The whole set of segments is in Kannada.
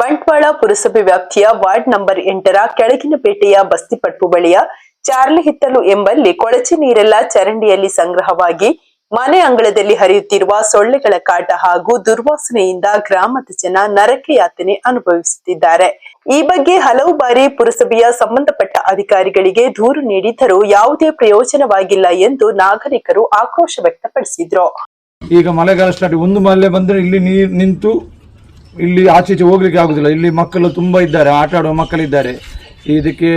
ಬಂಟ್ವಾಳ ಪುರಸಭೆ ವ್ಯಾಪ್ತಿಯ ವಾರ್ಡ್ ನಂಬರ್ ಎಂಟರ ಕೆಳಗಿನ ಪೇಟೆಯ ಬಸ್ತಿಪಟ್ಟು ಬಳಿಯ ಚಾರ್ಲಿ ಹಿತ್ತಲು ಎಂಬಲ್ಲಿ ಕೊಳಚೆ ನೀರೆಲ್ಲ ಚರಂಡಿಯಲ್ಲಿ ಸಂಗ್ರಹವಾಗಿ ಮನೆ ಅಂಗಳದಲ್ಲಿ ಹರಿಯುತ್ತಿರುವ ಸೊಳ್ಳೆಗಳ ಕಾಟ ಹಾಗೂ ದುರ್ವಾಸನೆಯಿಂದ ಗ್ರಾಮದ ಜನ ನರಕ ಯಾತನೆ ಅನುಭವಿಸುತ್ತಿದ್ದಾರೆ. ಈ ಬಗ್ಗೆ ಹಲವು ಬಾರಿ ಪುರಸಭೆಯ ಸಂಬಂಧಪಟ್ಟ ಅಧಿಕಾರಿಗಳಿಗೆ ದೂರು ನೀಡಿದ್ದರೂ ಯಾವುದೇ ಪ್ರಯೋಜನವಾಗಿಲ್ಲ ಎಂದು ನಾಗರಿಕರು ಆಕ್ರೋಶ ವ್ಯಕ್ತಪಡಿಸಿದ್ರು. ಈಗ ಮಳೆಗಾಲ ಸ್ಟಾರ್ಟ್ ಒಂದು ಮಳೆ ಬಂದ್ರೆ ಇಲ್ಲಿ ನೀರು ನಿಂತು ಇಲ್ಲಿ ಆಚೆಚೆ ಹೋಗ್ಲಿಕ್ಕೆ ಆಗುದಿಲ್ಲ. ಇಲ್ಲಿ ಮಕ್ಕಳು ತುಂಬಾ ಇದ್ದಾರೆ, ಆಟ ಆಡುವ ಮಕ್ಕಳಿದ್ದಾರೆ. ಇದಕ್ಕೆ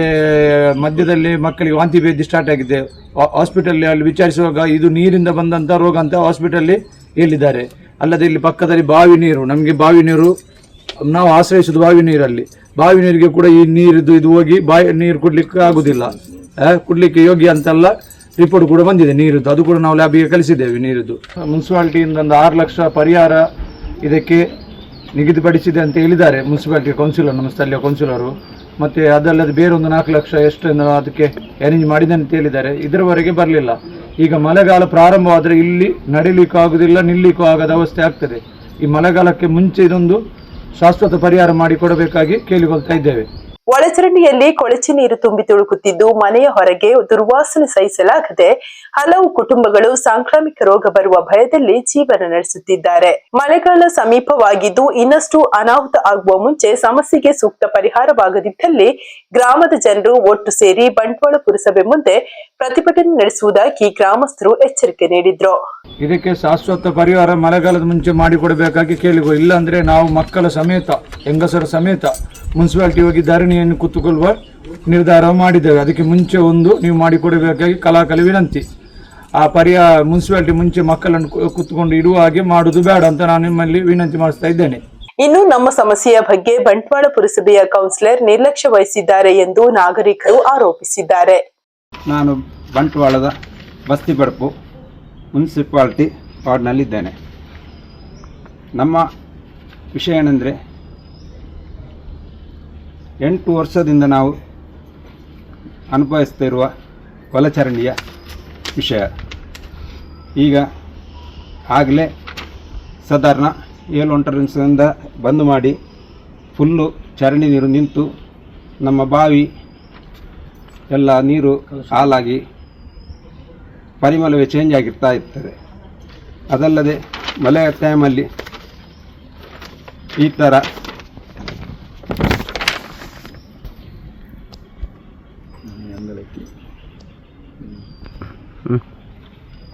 ಮಧ್ಯದಲ್ಲಿ ಮಕ್ಕಳಿಗೆ ವಾಂತಿ ಭೇದಿ ಸ್ಟಾರ್ಟ್ ಆಗಿದೆ. ಹಾಸ್ಪಿಟಲ್ ಅಲ್ಲಿ ವಿಚಾರಿಸುವಾಗ ಇದು ನೀರಿಂದ ಬಂದಂತ ರೋಗ ಅಂತ ಹಾಸ್ಪಿಟಲ್ಲಿ ಹೇಳಿದ್ದಾರೆ. ಅಲ್ಲದೆ ಇಲ್ಲಿ ಪಕ್ಕದಲ್ಲಿ ಬಾವಿ ನೀರು, ನಮಗೆ ಬಾವಿ ನೀರು, ನಾವು ಆಶ್ರಯಿಸುದು ಬಾವಿ ನೀರಲ್ಲಿ. ಬಾವಿ ನೀರಿಗೆ ಕೂಡ ಈ ನೀರಿದ್ದು ಇದು ಹೋಗಿ ಬಾಯಿ, ನೀರು ಕುಡ್ಲಿಕ್ಕೆ ಆಗುದಿಲ್ಲ. ಕುಡಲಿಕ್ಕೆ ಯೋಗ್ಯ ಅಂತಲ್ಲ ರಿಪೋರ್ಟ್ ಕೂಡ ಬಂದಿದೆ ನೀರಿದ್ದು. ಅದು ಕೂಡ ನಾವು ಲ್ಯಾಬಿಗೆ ಕಲಿಸಿದ್ದೇವೆ ನೀರಿದ್ದು. ಮುನ್ಸಿಪಾಲ್ಟಿಯಿಂದ ಒಂದು ಆರು ಲಕ್ಷ ಪರಿಹಾರ ಇದಕ್ಕೆ ನಿಗದಿಪಡಿಸಿದೆ ಅಂತ ಹೇಳಿದ್ದಾರೆ ಮುನ್ಸಿಪಾಲಿಟಿ ಕೌನ್ಸಿಲರ್, ನಮ್ಮ ಸ್ಥಳೀಯ ಕೌನ್ಸಿಲರು. ಮತ್ತು ಅದಲ್ಲದೆ ಬೇರೊಂದು ನಾಲ್ಕು ಲಕ್ಷ ಎಷ್ಟು ಅದಕ್ಕೆ ಅರೇಂಜ್ ಮಾಡಿದೆ ಅಂತ ಹೇಳಿದ್ದಾರೆ. ಇದರವರೆಗೆ ಬರಲಿಲ್ಲ. ಈಗ ಮಳೆಗಾಲ ಪ್ರಾರಂಭವಾದರೆ ಇಲ್ಲಿ ನಡಿಲಿಕ್ಕೂ ಆಗೋದಿಲ್ಲ, ನಿಲ್ಲಿಕ್ಕೂ ಆಗದ ಅವಸ್ಥೆ ಆಗ್ತದೆ. ಈ ಮಳೆಗಾಲಕ್ಕೆ ಮುಂಚೆ ಇದೊಂದು ಶಾಶ್ವತ ಪರಿಹಾರ ಮಾಡಿಕೊಡಬೇಕಾಗಿ ಕೇಳಿಕೊಳ್ತಾ ಇದ್ದೇವೆ. ಒಳಚರಂಡಿಯಲ್ಲಿ ಕೊಳಚೆ ನೀರು ತುಂಬಿ ತುಳುಕುತ್ತಿದ್ದು ಮನೆಯ ಹೊರಗೆ ದುರ್ವಾಸನೆ ಸಹಿಸಲಾಗದೆ ಹಲವು ಕುಟುಂಬಗಳು ಸಾಂಕ್ರಾಮಿಕ ರೋಗ ಬರುವ ಭಯದಲ್ಲಿ ಜೀವನ ನಡೆಸುತ್ತಿದ್ದಾರೆ. ಮಳೆಗಾಲ ಸಮೀಪವಾಗಿದ್ದು ಇನ್ನಷ್ಟು ಅನಾಹುತ ಆಗುವ ಮುಂಚೆ ಸಮಸ್ಯೆಗೆ ಸೂಕ್ತ ಪರಿಹಾರವಾಗದಿದ್ದಲ್ಲಿ ಗ್ರಾಮದ ಜನರು ಒಟ್ಟು ಸೇರಿ ಬಂಟ್ವಾಳ ಪುರಸಭೆ ಮುಂದೆ ಪ್ರತಿಭಟನೆ ನಡೆಸುವುದಾಗಿ ಗ್ರಾಮಸ್ಥರು ಎಚ್ಚರಿಕೆ ನೀಡಿದ್ರು. ಇದಕ್ಕೆ ಶಾಶ್ವತ ಪರಿಹಾರ ಮಳೆಗಾಲದ ಮುಂಚೆ ಮಾಡಿಕೊಡಬೇಕಾಗಿ ಇಲ್ಲ ಅಂದ್ರೆ ನಾವು ಮಕ್ಕಳ ಸಮೇತ ಹೆಂಗಸರ ಸಮೇತ ಮುನ್ಸಿಪಾಲಿಟಿ ಹೋಗಿ ಧರಣಿಯನ್ನು ಕೂತುಕೊಳ್ಳುವ ನಿರ್ಧಾರ ಮಾಡಿದ್ದೇವೆ. ಅದಕ್ಕೆ ಮುಂಚೆ ಒಂದು ನೀವು ಮಾಡಿಕೊಡಬೇಕಾಗಿ ಕಲಾಕಲಿ ವಿನಂತಿ. ಆ ಪರಿಹಾರ ಮುನ್ಸಿಪಾಲಿಟಿ ಮುಂಚೆ ಮಕ್ಕಳನ್ನು ಕೂತ್ಕೊಂಡು ಇಡುವ ಹಾಗೆ ಮಾಡುವುದು ಬೇಡ ಅಂತ ನಾನು ನಿಮ್ಮಲ್ಲಿ ವಿನಂತಿ ಮಾಡಿಸ್ತಾ ಇದ್ದೇನೆ. ಇನ್ನು ನಮ್ಮ ಸಮಸ್ಯೆಯ ಬಗ್ಗೆ ಬಂಟ್ವಾಳ ಪುರಸಭೆಯ ಕೌನ್ಸಿಲರ್ ನಿರ್ಲಕ್ಷ್ಯ ವಹಿಸಿದ್ದಾರೆ ಎಂದು ನಾಗರಿಕರು ಆರೋಪಿಸಿದ್ದಾರೆ. ನಾನು ಬಂಟ್ವಾಳದ ಬಸ್ತಿ ಬಡಪು ಮುನ್ಸಿಪಾಲ್ಟಿ ವಾರ್ಡ್ನಲ್ಲಿದ್ದೇನೆ. ನಮ್ಮ ವಿಷಯ ಏನೆಂದರೆ, ಎಂಟು ವರ್ಷದಿಂದ ನಾವು ಅನುಭವಿಸ್ತಿರುವ ಒಳಚರಂಡಿಯ ವಿಷಯ. ಈಗ ಆಗಲೇ ಸಾಧಾರಣ ಏಳು ಬಂದು ಬಂದ್ ಮಾಡಿ, ಫುಲ್ಲು ಚರಂಡಿ ನೀರು ನಿಂತು ನಮ್ಮ ಬಾವಿ ಎಲ್ಲ ನೀರು ಹಾಲಾಗಿ ಪರಿಮಳವೇ ಚೇಂಜ್ ಆಗಿರ್ತಾ ಇರ್ತದೆ. ಅದಲ್ಲದೆ ಮಳೆ ಟೈಮಲ್ಲಿ ಈ ಥರ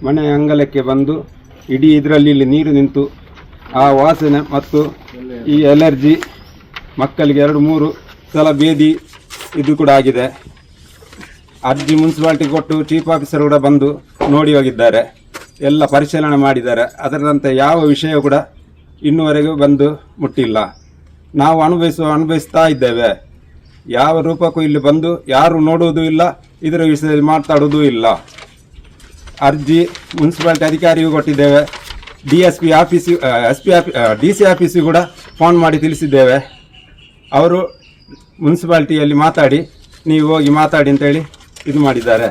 ಮನೆ ಅಂಗಳಕ್ಕೆ ಬಂದು ಇಡೀ ಇದರಲ್ಲಿ ಇಲ್ಲಿ ನೀರು ನಿಂತು ಆ ವಾಸನೆ ಮತ್ತು ಈ ಎಲರ್ಜಿ ಮಕ್ಕಳಿಗೆ ಎರಡು ಮೂರು ಸಲ ಬೇದಿ ಇದು ಕೂಡ ಆಗಿದೆ. ಅರ್ಜಿ ಮುನ್ಸಿಪಾಲ್ಟಿ ಕೊಟ್ಟು ಚೀಫ್ ಆಫೀಸರ್ ಕೂಡ ಬಂದು ನೋಡಿ ಹೋಗಿದ್ದಾರೆ. ಎಲ್ಲ ಪರಿಶೀಲನೆ ಮಾಡಿದ್ದಾರೆ. ಅದರಂತೆ ಯಾವ ವಿಷಯ ಕೂಡ ಇನ್ನುವರೆಗೂ ಬಂದು ಮುಟ್ಟಿಲ್ಲ. ನಾವು ಅನುಭವಿಸುವ ಅನುಭವಿಸ್ತಾ ಇದ್ದೇವೆ. ಯಾವ ರೂಪಕ್ಕೂ ಇಲ್ಲಿ ಬಂದು ಯಾರು ನೋಡುವುದೂ ಇಲ್ಲ, ಇದರ ವಿಷಯದಲ್ಲಿ ಮಾತಾಡೋದೂ ಇಲ್ಲ. ಅರ್ಜಿ ಮುನ್ಸಿಪಾಲ್ಟಿ ಅಧಿಕಾರಿಗೂ ಕೊಟ್ಟಿದ್ದೇವೆ. D S P office S P ಆಫಿ D C ಆಫೀಸಿಗೂ ಕೂಡ ಫೋನ್ ಮಾಡಿ ತಿಳಿಸಿದ್ದೇವೆ. ಅವರು ಮುನ್ಸಿಪಾಲ್ಟಿಯಲ್ಲಿ ಮಾತಾಡಿ, ನೀವು ಹೋಗಿ ಮಾತಾಡಿ ಅಂತೇಳಿ ಇದು ಮಾಡಿದ್ದಾರೆ.